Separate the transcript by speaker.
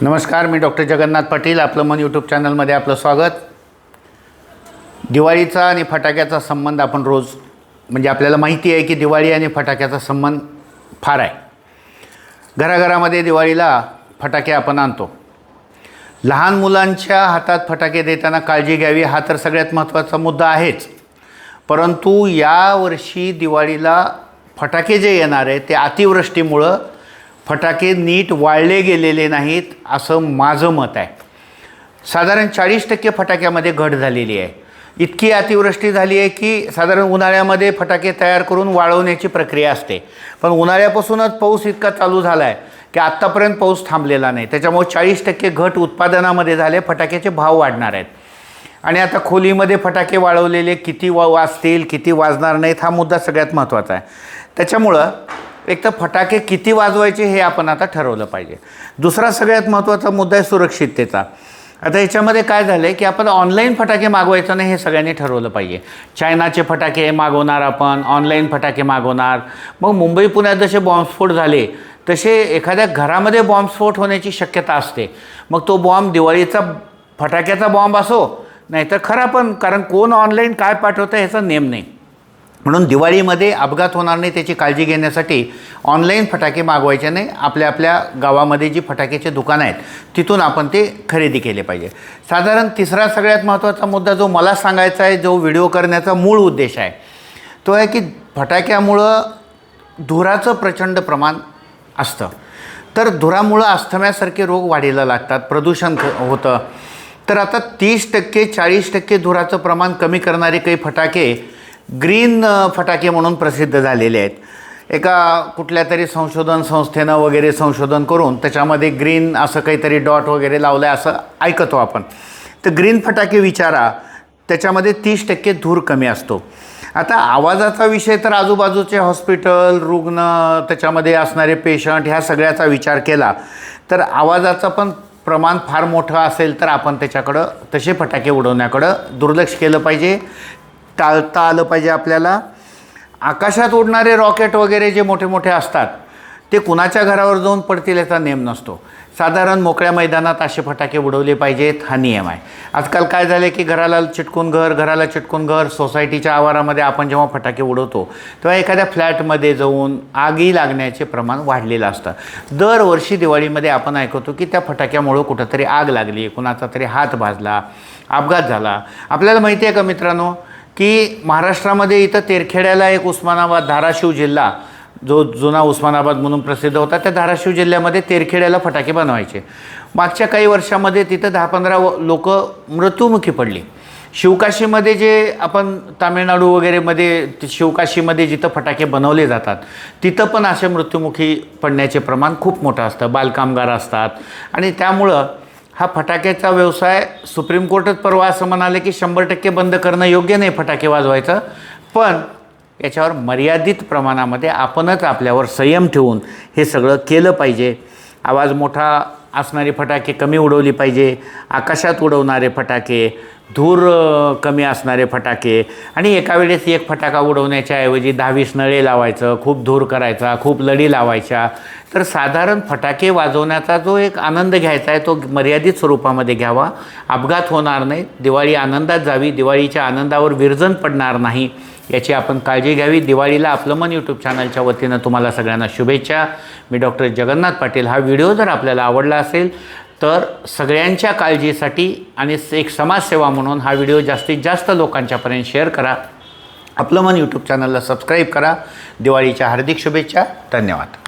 Speaker 1: नमस्कार मी डॉक्टर जगन्नाथ पाटील. आपलं मन यूट्यूब चॅनलमध्ये आपलं स्वागत. दिवाळीचा आणि फटाक्याचा संबंध आपण रोज म्हणजे आपल्याला माहिती आहे की दिवाळी आणि फटाक्याचा संबंध फार आहे. घराघरामध्ये दिवाळीला फटाके आपण आणतो. लहान मुलांच्या हातात फटाके देताना काळजी घ्यावी हा तर सगळ्यात महत्त्वाचा मुद्दा आहेच. परंतु यावर्षी दिवाळीला फटाके जे येणार आहे ते अतिवृष्टीमुळं फटाके नीट वाळले गेलेले नाहीत असं माझं मत आहे. साधारण चाळीस टक्के फटाक्यामध्ये घट झालेली आहे. इतकी अतिवृष्टी झाली आहे की साधारण उन्हाळ्यामध्ये फटाके तयार करून वाळवण्याची प्रक्रिया असते. पण उन्हाळ्यापासूनच पाऊस इतका चालू झाला आहे की आत्तापर्यंत पाऊस थांबलेला नाही. त्याच्यामुळे चाळीस टक्के घट उत्पादनामध्ये झाले फटाक्याचे भाव वाढणार आहेत. आणि आता खोलीमध्ये फटाके वाळवलेले किती वा वाजतील किती वाजणार नाहीत हा मुद्दा सगळ्यात महत्त्वाचा आहे. त्याच्यामुळं एक तर फटाके किती वाजवायचे हे आपण आता ठरवलं पाहिजे. दुसरा सगळ्यात महत्त्वाचा मुद्दा आहे सुरक्षिततेचा. आता याच्यामध्ये काय झालं आहे की आपण ऑनलाईन फटाके मागवायचं नाही हे सगळ्यांनी ठरवलं पाहिजे. चायनाचे फटाके मागवणार आपण ऑनलाईन फटाके मागवणार. मग मुंबई पुण्यात जसे बॉम्बस्फोट झाले तसे एखाद्या घरामध्ये बॉम्बस्फोट होण्याची शक्यता असते. मग तो बॉम्ब दिवाळीचा फटाक्याचा बॉम्ब असो नाहीतर खरा पण कारण कोण ऑनलाईन काय पाठवतं ह्याचा नेम नाही. म्हणून दिवाळीमध्ये अपघात होणार नाही त्याची काळजी घेण्यासाठी ऑनलाईन फटाके मागवायचे नाही. आपल्या आपल्या गावामध्ये जी फटाक्याचे दुकानं आहेत तिथून आपण ते खरेदी केले पाहिजे. साधारण तिसरा सगळ्यात महत्त्वाचा मुद्दा जो मला सांगायचा आहे जो व्हिडिओ करण्याचा मूळ उद्देश आहे तो आहे की फटाक्यामुळं धुराचं प्रचंड प्रमाण असतं. तर धुरामुळं अस्थम्यासारखे रोग वाढीला लागतात प्रदूषण होतं. तर आता तीस टक्के चाळीस टक्के धुराचं प्रमाण कमी करणारे काही फटाके ग्रीन फटाके म्हणून प्रसिद्ध झालेले आहेत. एका कुठल्या तरी संशोधन संस्थेनं वगैरे संशोधन करून त्याच्यामध्ये ग्रीन असं काहीतरी डॉट वगैरे लावलं आहे असं ऐकतो आपण. तर ग्रीन फटाके विचारा त्याच्यामध्ये तीस टक्के धूर कमी असतो. आता आवाजाचा विषय तर आजूबाजूचे हॉस्पिटल रुग्ण त्याच्यामध्ये असणारे पेशंट ह्या सगळ्याचा विचार केला तर आवाजाचं पण प्रमाण फार मोठं असेल तर आपण त्याच्याकडं तसे फटाके उडवण्याकडं दुर्लक्ष केलं पाहिजे. टाळता आलं पाहिजे आपल्याला. आकाशात उडणारे रॉकेट वगैरे जे मोठे मोठे असतात ते कुणाच्या घरावर जाऊन पडतील याचा नेम नसतो. साधारण मोकळ्या मैदानात असे फटाके उडवले पाहिजेत हा नियम आहे. आजकाल काय झालं की घराला चिटकून घर घराला चिटकून घर सोसायटीच्या आवारामध्ये आपण जेव्हा फटाके उडवतो तेव्हा एखाद्या फ्लॅटमध्ये जाऊन आगी लागण्याचे प्रमाण वाढलेलं असतं. दरवर्षी दिवाळीमध्ये आपण ऐकतो की त्या फटाक्यामुळं कुठंतरी आग लागली कुणाचा तरी हात भाजला अपघात झाला. आपल्याला माहिती आहे का मित्रांनो? की महाराष्ट्रामध्ये इथं तेरखेड्याला एक उस्मानाबाद धाराशिव जिल्हा जो जुना उस्मानाबाद म्हणून प्रसिद्ध होता त्या धाराशिव जिल्ह्यामध्ये तेरखेड्याला फटाके बनवायचे. मागच्या काही वर्षामध्ये तिथं दहा पंधरा लोक मृत्युमुखी पडली. शिवकाशीमध्ये जे आपण तामिळनाडू वगैरेमध्ये शिवकाशीमध्ये जिथं फटाके बनवले जातात तिथं पण असे मृत्युमुखी पडण्याचे प्रमाण खूप मोठं असतं. बालकामगार असतात. आणि त्यामुळं हा फटाक्याचा व्यवसाय सुप्रीम कोर्टात परवा असं म्हणाले की शंभर टक्के बंद करणं योग्य नाही फटाके वाजवायचं. पण याच्यावर मर्यादित प्रमाणामध्ये आपणच आपल्यावर संयम ठेवून हे सगळं केलं पाहिजे. आवाज मोठा असणारे फटाके कमी उडवली पाहिजे आकाशात उडवणारे फटाके धूर कमी असणारे फटाके. आणि एका वेळेस एक फटाका उडवण्याच्या ऐवजी दहावीस नळे लावायचं खूप धूर करायचा खूप लढी लावायच्या. तर साधारण फटाके वाजवण्याचा जो एक आनंद घ्यायचा आहे तो मर्यादित स्वरूपामध्ये घ्यावा. अपघात होणार नाही. दिवाळी आनंदात जावी. दिवाळीच्या आनंदावर विरजन पडणार नाही. याची आपण काळजी घ्यावी. दिवाळीला आपलं मन यूट्यूब चॅनलच्या वतीनं तुम्हाला सगळ्यांना शुभेच्छा. मी डॉक्टर जगन्नाथ पाटील. हा व्हिडिओ जर आपल्याला आवडला असेल तर सगळ्यांच्या काळजीसाठी आणि एक समाजसेवा म्हणून हा व्हिडिओ जास्तीत जास्त लोकांच्यापर्यंत शेअर करा. आपलं मन यूट्यूब चॅनलला सबस्क्राईब करा. दिवाळीच्या हार्दिक शुभेच्छा. धन्यवाद.